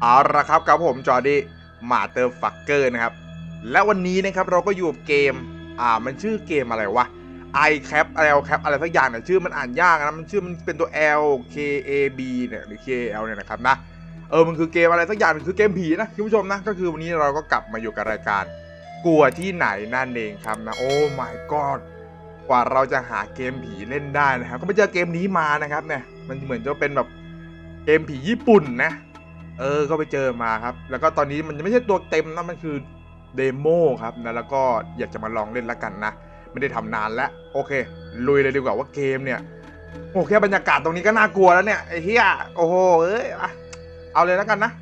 เอาละครับกับผมจอร์ดี้มาเตอร์ฟักเกอร์นะครับ และวันนี้นะครับเราก็อยู่กับเกม อ่ามันชื่อเกมอะไรวะ i cap l cap อะไรสักอย่างเนี่ยชื่อมันอ่านยากนะมันชื่อมันเป็นตัว L K A B เนี่ยหรือ K L เนี่ยนะครับนะเออมันคือเกมอะไรสักอย่างมันคือเกมผีนะคุณผู้ชมนะก็คือวันนี้เราก็กลับมาอยู่กับรายการ กลัวที่ไหนนั่นเองครับนะโอ้ my god กว่าเราจะหาเกมผีเล่นได้นะครับ ก็ไปเจอเกมนี้มานะครับเนี่ยมันเหมือนจะเป็นแบบ เกมผีญี่ปุ่นนะ เออ ก็ไปเจอมาครับ แล้วก็ตอนนี้มันไม่ใช่ตัวเต็มนะมันคือเดโมครับนะแล้วก็อยากจะมาลองเล่นละกันนะ ไม่ได้ทำนานแล้ว โอเค ลุยเลยดีกว่าว่าเกมเนี่ยโอ้แค่บรรยากาศตรงนี้ก็น่ากลัวแล้วเนี่ยไอ้เหี้ยโอ้โหเอ้ยอะเอาเลยแล้วกันนะ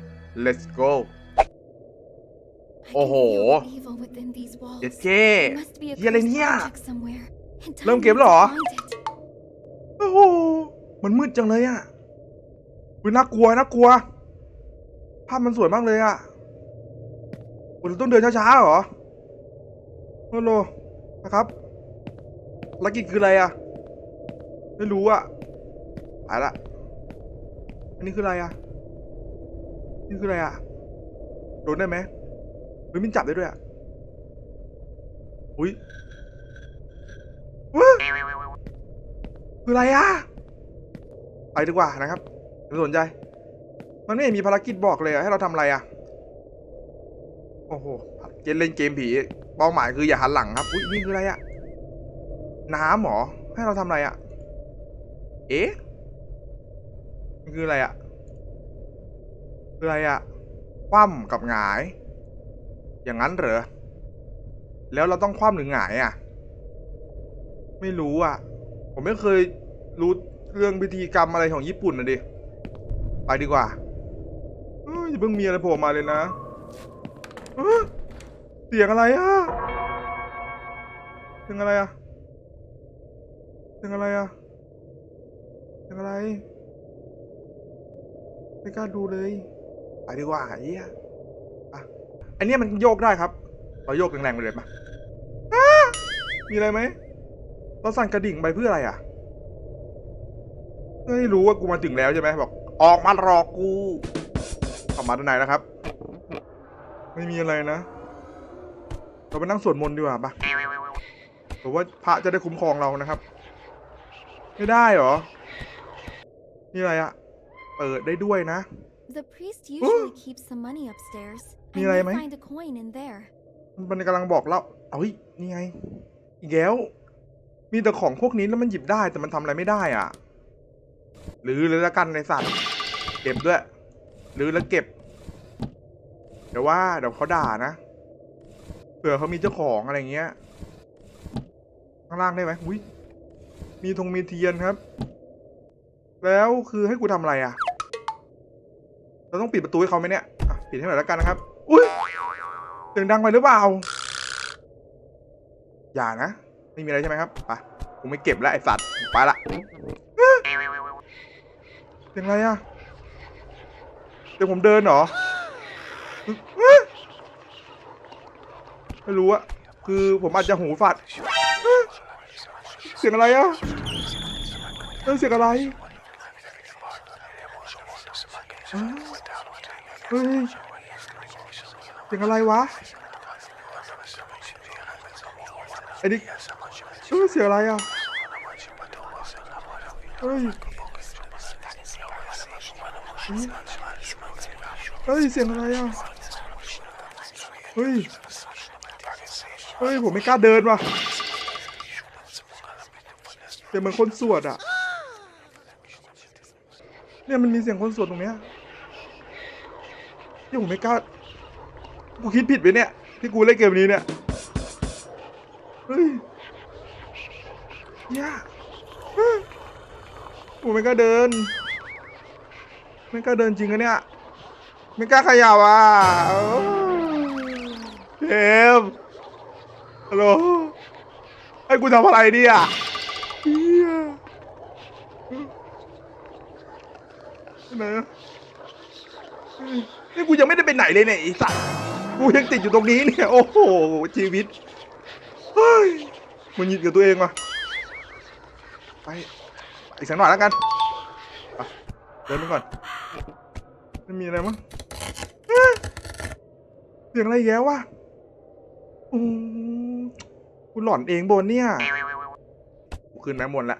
let's go โอ้โหเจ็ดเจ้เฮียอะไรเนี่ยเริ่มเกมแล้วเหรอ โอ้โห มันมืดจังเลยอะ อุ้ยน่ากลัวน่ากลัว ภาพมันสวยมากเลยอะโอ้ยเราต้องเดินช้าๆเหรอฮัลโหลนะครับลักกี้คืออะไรอะไม่รู้อะไปละ อันนี้คืออะไรอะนี่คืออะไรอะโดนได้ไหมเฮ้ยมันจับได้ด้วยอะอุ้ยว้าคืออะไรอะไปดีกว่านะครับ สนใจ มันไม่มีภารกิจบอกเลยอะให้เราทำอะไรอะโอ้โหเกมเล่นเกมผี เป้าหมายคืออย่าหันหลังครับ อุ้ยนี่คืออะไรอะน้ำเหรอให้เราทำอะไรอะเอ๊ะนี่คืออะไรอะคืออะไรอะคว่ำกับหงาย อย่างนั้นเหรอ แล้วเราต้องคว่ำหรือหงายอะไม่รู้อะผมไม่เคยรู้เรื่องพิธีกรรมอะไรของญี่ปุ่นนะดิ ไปดีกว่าอย่าเพิ่งมีอะไรโผล่มาเลยนะ เสียงอะไรอะเสียงอะไรอะเสียงอะไรอะเสียงอะไร ไม่กล้าดูเลย ไปดีกว่าไอ้เหี้ยอะอันนี้มันโยกได้ครับ เราโยกแรงๆไปเลยมาอ้ามีอะไรไหม เราสั่นกระดิ่งไปเพื่ออะไรอะ ไม่รู้ว่ากูมาถึงแล้วใช่ไหมบอก ออกมารอกูออกมาด้านในแล้วครับ ไม่มีอะไรนะ เราไปนั่งสวดมนต์ดีกว่าปะหรือว่าพระจะได้คุ้มครองเรานะครับ ไม่ได้เหรอ นี่อะไรอะเปิดได้ด้วยนะ The priest usually keeps some money upstairs. I มีอะไร may ไหม find a coin in there. มันกำลังบอกเล่าเอ้ยนี่ไง อีกแล้ว มีแต่ของพวกนี้แล้วมันหยิบได้แต่มันทำอะไรไม่ได้อะ หรือเลยละกันในสัตว์ เก็บด้วย หรือแล้วเก็บ เดี๋ยวว่าเดี๋ยวเขาด่านะเผื่อเขามีเจ้าของอะไรเงี้ย ข้างล่างได้ไหมอุ้ยมีธงมีเทียนครับ แล้วคือให้กูทำอะไรอะ เราต้องปิดประตูให้เขาไหมเนี่ยปิดให้หน่อยแล้วกันนะครับ อุ้ยเสียงดังไปหรือเปล่า อย่านะ ไม่มีอะไรใช่ไหมครับ ไป กูไม่เก็บแล้วไอสัตว์ ไปละ เสียงไรอะเดี๋ยวผมเดินเหรอ ไม่รู้อะคือผมอาจจะหูฝาดเสียงอะไรอะเฮ้ยเสียงอะไรเฮ้ยเสียงอะไรวะไอ้นี่เออเสียงอะไรอะเฮ้ย เฮ้ยเสียงอะไรอะเฮ้ยเฮ้ยผมไม่กล้าเดินว่ะเสียงเหมือนคนสวดอะเนี่ยมันมีเสียงคนสวดตรงเนี้ยที่ผมไม่กล้ากูคิดผิดไปเนี่ย ที่กูเล่นเกมนี้เนี่ยเฮ้ยย่าเฮ้ยผมไม่กล้าเดิน ไม่กล้าเดินจริงอะเนี่ย ไม่กล้าขยับอะโอ้เทมฮัลโหลให้กูทำอะไรดีอะเฮียไหนอะเฮ้ยนี่กูยังไม่ได้ไปไหนเลยเนี่ยไอ้สัตว์กูยังติดอยู่ตรงนี้เนี่ย โอ้โห ชีวิต เฮ้ย มันหยิดกับตัวเองว่ะ ไป อีกสักหน่อยแล้วกันไปดินไปก่อน ไม่มีอะไรมั้งเอ๊ะเสียงอะไรแย่วะอืมกูหลอนเองบนเนี่ยกูขึ้นไปหมดละ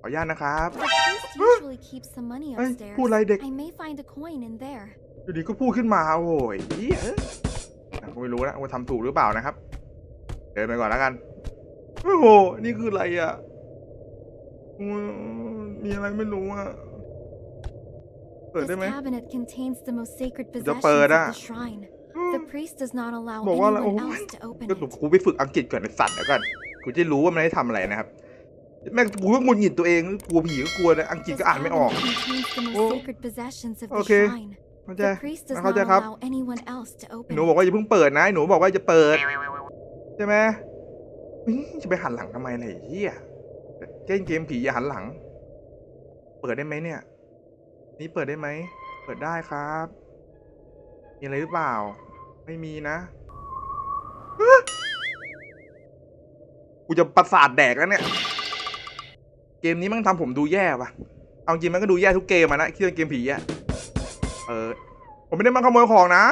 ขออนุญาตนะครับ The priest usually keeps some money เอ้ย upstairs. พูดอะไรเด็ก I may find a coin in there. อยู่ดีก็พูดขึ้นมาโอ้ยเหี้ยอะกูไม่รู้นะว่าทำถูกหรือเปล่านะครับ เดินไปก่อนแล้วกัน โอ้โห นี่คืออะไรอะอืมมีอะไรไม่รู้อะ เปิด This ได้ไหม cabinet contains the most sacred จะ possessions เปิด of อะ the shrine. The priest does not allow บอกว่าอะไร anyone โอ้ย else to open ก็ it. หนูกูไปฝึกอังกฤษก่อนไอ้สัตว์เดี๋ยวก่อนกูจะรู้ว่ามันให้ทำอะไรนะครับ แม่งกูก็งุนหงิดตัวเองกลัวผีก็กลัวนะอังกฤษ This ก็อ่านไม่ออก cabinet contains the most Oh. sacred possessions of the Okay. shrine. เข้าใจ The priest does เข้า not ใจครับ allow anyone else to open หนู it. บอกว่าอย่าเพิ่งเปิดนะหนูบอกว่าจะเปิด ใช่ไหมอุ๊ยจะไปหันหลังทำไมล่ะไอ้เฮียเล่นเกมผีอย่าหันหลัง เปิดได้ไหมเนี่ย นี่เปิดได้ไหม เปิดได้ครับ มีอะไรหรือเปล่า ไม่มีนะ กูจะประสาทแดกแล้วเนี่ย เกมนี้มันทำผมดูแย่ปะเอาจริงมันก็ดูแย่ทุกเกมอะนะที่เป็นเกมผีอะเออ ผมไม่ได้มาขโมยของนะ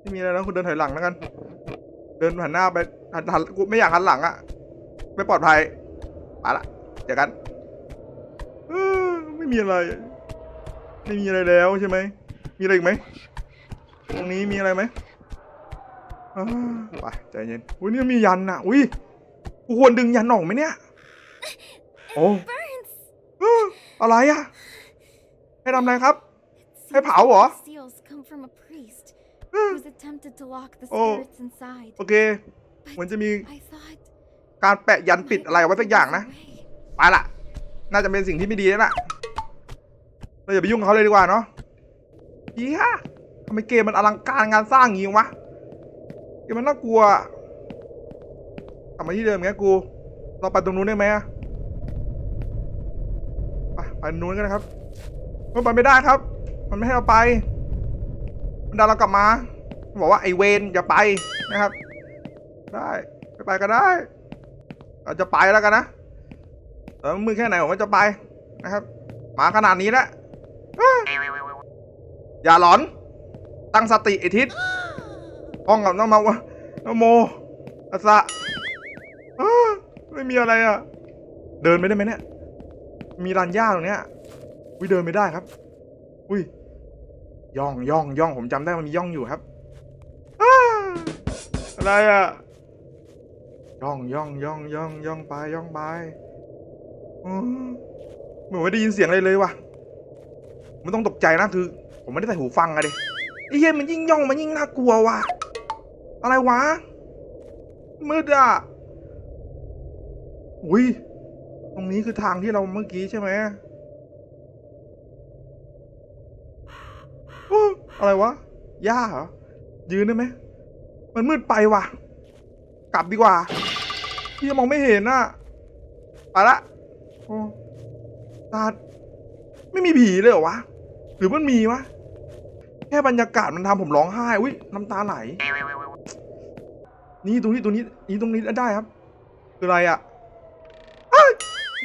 ไม่มีอะไรแล้วคุณเดินถอยหลังแล้วกัน เดินหันหน้าไปหันหันกูไม่อยากหันหลังอะไม่ปลอดภัยไปละเจอกันไม่มีอะไร ไม่มีอะไรแล้วใช่ไหม มีอะไรอีกไหม ตรงนี้มีอะไรไหมอ่าไปใจเย็น อุ้ยนี่มียันอะอุ้ยกูควรดึงยันออกไหมเนี่ย โอ้ Burns! เอออะไรอะให้ทำอะไรครับ It Hey, seems Pao, like what? the seals come from a priest เออ who's attempted to lock the Oh. spirits inside. โอเค เหมือนจะมี I thought การแปะยันปิดอะไรเอาไว้สักอย่างนะ away. ไปละ น่าจะเป็นสิ่งที่ไม่ดีแล้วล่ะ เราอย่าไปยุ่งเขาเลยดีกว่าเนาะเฮียทำไมเกมมันอลังการงานสร้างอย่างงี้วะเกมมันน่ากลัวกลับมาที่เดิมไงกู เราไปตรงนู้นได้ไหมไปไปตรงนู้นกันนะครับมันไปไม่ได้ครับ มันไม่ให้เราไป มันดันเรากลับมามันบอกว่าไอเวนอย่าไปนะครับ ได้ไม่ไปก็ได้เราจะไปแล้วกันนะเออมือแค่ไหนผมก็จะไปนะครับ มาขนาดนี้แล้ว อย่าหลอน ตั้งสติไอทิศห้องกับน้องมาวะนโมอัสสะไม่มีอะไรอะ เดินไม่ได้ไหมเนี่ย มีรันหญ้าตรงเนี้ยอุ้ยเดินไม่ได้ครับ อุ้ยย่องย่องย่องผมจำได้มันมีย่องอยู่ครับอะไรอะย่องย่องย่องย่องย่องไปย่องไปเหมือนไม่ได้ยินเสียงอะไรเลยว่ะ ไม่ต้องตกใจนะคือ ผมไม่ได้ใส่หูฟังอะดิไอ้เหี้ยมันยิ่งย่องมันยิ่งน่ากลัวว่ะ อะไรวะ มืดอะอุ้ยตรงนี้คือทางที่เราเมื่อกี้ใช่ไหมอะไรวะหญ้าเหรอ ยืนได้ไหม มันมืดไปว่ะ กลับดีกว่า พี่มองไม่เห็นน่ะไปละโอ้ตาไม่มีผีเลยเหรอวะ หรือมันมีวะแค่บรรยากาศมันทำผมร้องไห้อุ้ยน้ำตาไหล นี่ตรงนี้ตรงนี้นี่ตรงนี้ได้ครับ คืออะไรอะ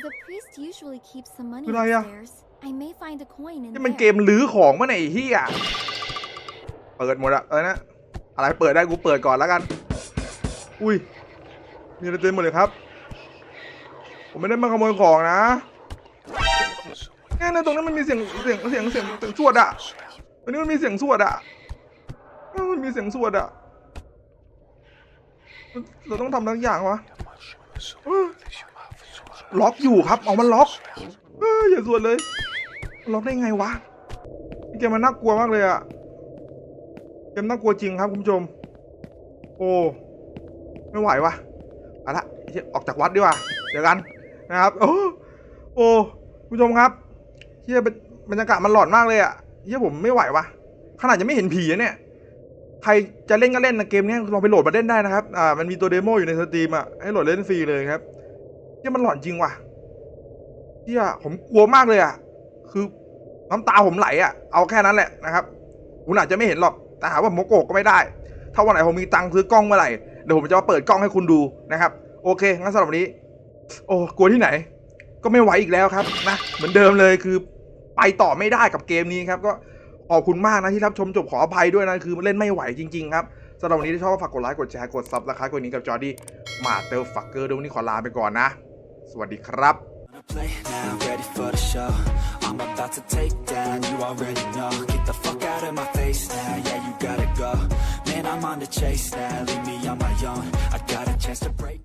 The priest usually keeps some money Good idea. upstairs. I may find a coin in นี่มัน there. เกมลื้อของมาไหนยไอ้เฮียเปิดหมดอะเออนะอะไรเปิดได้กูเปิดก่อนแล้วกัน อุ้ยมีอะไรเต็มหมดเลยครับ ผมไม่ได้มาขโมยของนะ แค่นั้นตรงนั้นมันมีเสียงเสียงเสียงเสียงเสียงสวดอะตรงนี้มันมีเสียงสวดอะมันมีเสียงสวดอะเราต้องทำทั้งอย่างวะล็อกอยู่ครับเอามันล็อกเอออย่าสวดเลย ล็อกได้ไงวะเกมมันน่ากลัวมากเลยอะเกมน่ากลัวจริงครับคุณผู้ชม โอ้ไม่ไหววะเอาละออกจากวัดดีกว่าเดี๋ยวกันนะครับ โอ้โอ้คุณผู้ชมครับ เฮียบรรยากาศมันหลอนมากเลยอะเฮียผมไม่ไหววะขนาดยังไม่เห็นผีเนี่ยใครจะเล่นก็เล่นนะเกมนี้ลองไปโหลดมาเล่นได้นะครับ อ่า มันมีตัวเดโมอยู่ในสตรีมอะให้โหลดเล่นฟรีเลยครับเฮียมันหลอนจริงว่ะเฮียผมกลัวมากเลยอะ คือน้ำตาผมไหลอะ เอาแค่นั้นแหละนะครับ คุณอาจจะไม่เห็นหรอก แต่หาว่าโมโกก็ไม่ได้ ถ้าวันไหนผมมีตังค์ซื้อกล้องเมื่อไหร่ เดี๋ยวผมจะมาเปิดกล้องให้คุณดูนะครับ โอเค งั้นสำหรับวันนี้ โอ้ กลัวที่ไหน ก็ไม่ไหวอีกแล้วครับนะเหมือนเดิมเลยคือไปต่อไม่ได้กับเกมนี้ครับก็ขอบคุณมากนะที่รับชมจบขออภัยด้วยนะคือมันเล่นไม่ไหวจริงๆครับสำหรับวันนี้ถ้าชอบฝากกดไลค์กดแชร์กดซับสไครต์กดนี้กับจอร์ดี้มาเตอร์ฟักเกอร์ด้วยวันนี้ขอลาไปก่อนนะ สวัสดีครับ play now, ready for the show. I'm about to take down, you already know. Get the fuck out of my face now, yeah, you gotta go. Man, I'm on the chase now, leave me on my own. I got a chance to break.